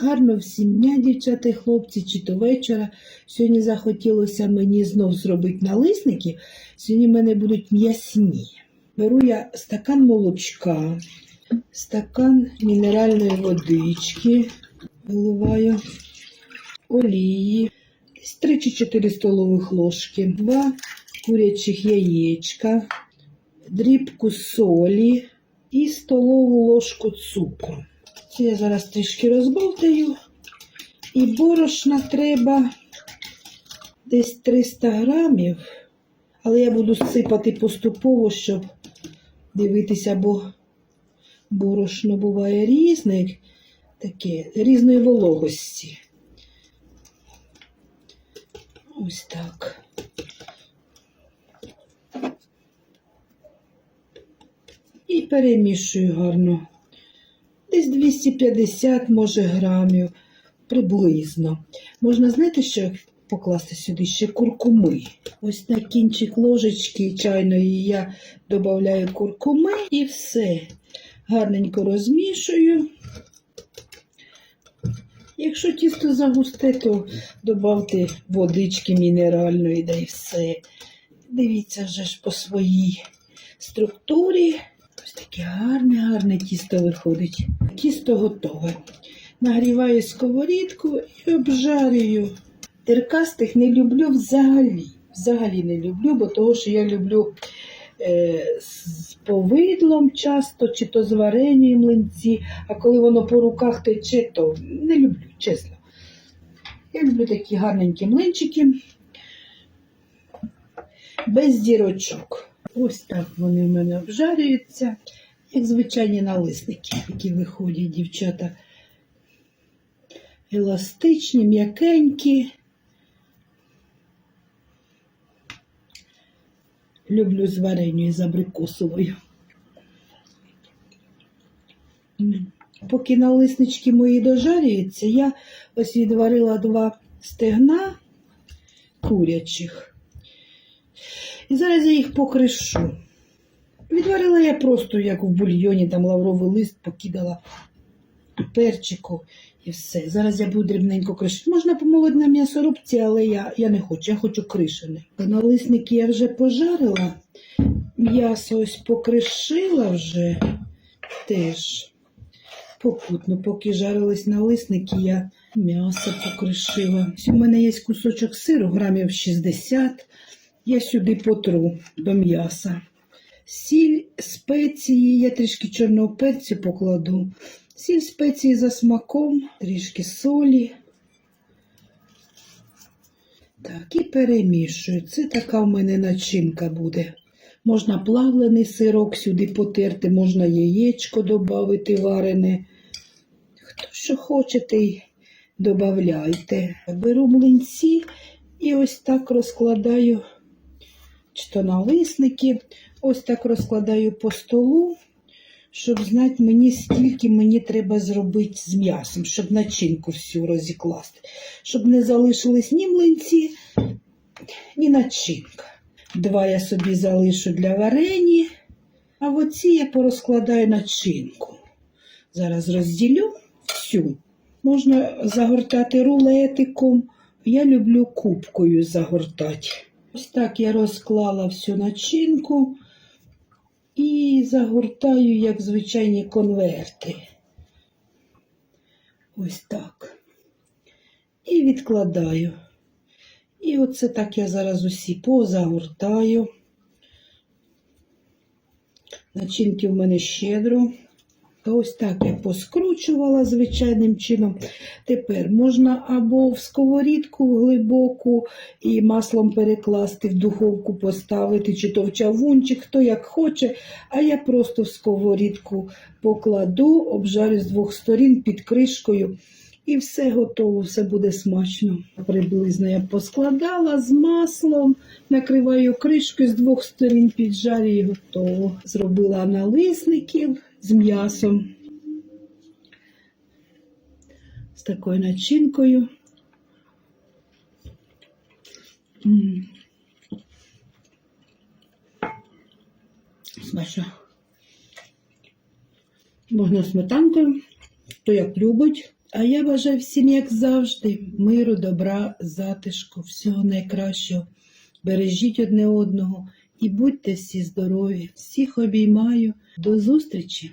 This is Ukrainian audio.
Гарно всім дня, дівчата і хлопці, чи то вечора. Сьогодні захотілося мені знов зробити налисники. Сьогодні в мене будуть м'ясні. Беру я стакан молочка, стакан мінеральної водички, виливаю олії, 3 чи 4 столових ложки, 2 курячих яєчка, дрібку солі і столову ложку цукру. Це я зараз трішки розболтаю. І борошна треба десь 300 грамів, але я буду сипати поступово, щоб дивитися, бо борошно буває різне, таке, різної вологості. Ось так. І перемішую гарно. Десь 250, може, грамів, приблизно. Можна, знаєте, що покласти сюди ще куркуми. Ось на кінчик ложечки чайної я додаю куркуми і все. Гарненько розмішую. Якщо тісто загусте, то додавте водички мінеральної, да і все. Дивіться вже ж по своїй структурі. Ось таке гарне, гарне тісто виходить. Тісто готове. Нагріваю сковорідку і обжарюю. Теркастих не люблю взагалі. Взагалі не люблю, бо того, що я люблю е, з повидлом часто, чи то з варенням млинці, а коли воно по руках тече, то не люблю, чесно. Я люблю такі гарненькі млинчики без дірочок. Ось так вони в мене обжарюються, як звичайні налисники, які виходять, дівчата. Еластичні, м'якенькі. Люблю з варенню і з абрикосовою. Поки налиснички мої дожарюються, я ось відварила два стегна курячих. І зараз я їх покришу. Відварила я просто, як в бульйоні, там лавровий лист покидала перчику і все. Зараз я буду дрібненько кришити. Можна помолити на м'ясорубці, але я, я не хочу, я хочу кришене. Налисники я вже пожарила, м'ясо ось покришила вже теж. Попутно, поки жарились налисники, я м'ясо покришила. Ось У мене є кусочок сиру, грамів 60. Я сюди потру до м'яса. Сіль, спеції, я трішки чорного перцю покладу. Сіль спеції за смаком, трішки солі. Так, і перемішую. Це така в мене начинка буде. Можна плавлений сирок сюди потерти, можна яєчко додати варене. Хто що хочете, додавайте. Беру млинці і ось так розкладаю чи то налисники, ось так розкладаю по столу, щоб знати мені, скільки мені треба зробити з м'ясом, щоб начинку всю розікласти, щоб не залишились ні млинці, ні начинка. Два я собі залишу для варені, а в оці я порозкладаю начинку. Зараз розділю всю. Можна загортати рулетиком. Я люблю кубкою загортати. Ось так я розклала всю начинку і загортаю, як звичайні конверти. Ось так. І відкладаю. І оце так я зараз усі позагортаю. Начинки в мене щедро. Ось так я поскручувала звичайним чином. Тепер можна або в сковорідку глибоку і маслом перекласти, в духовку поставити, чи то в чавунчик, хто як хоче. А я просто в сковорідку покладу, обжарю з двох сторін під кришкою. І все готово, все буде смачно. Приблизно я поскладала з маслом, накриваю кришкою з двох сторін, піджарю і готово. Зробила налисників з м'ясом. З такою начинкою. Смачно. Можна сметанкою, хто як любить. А я бажаю всім, як завжди, миру, добра, затишку, всього найкращого. Бережіть одне одного і будьте всі здорові. Всіх обіймаю. До зустрічі!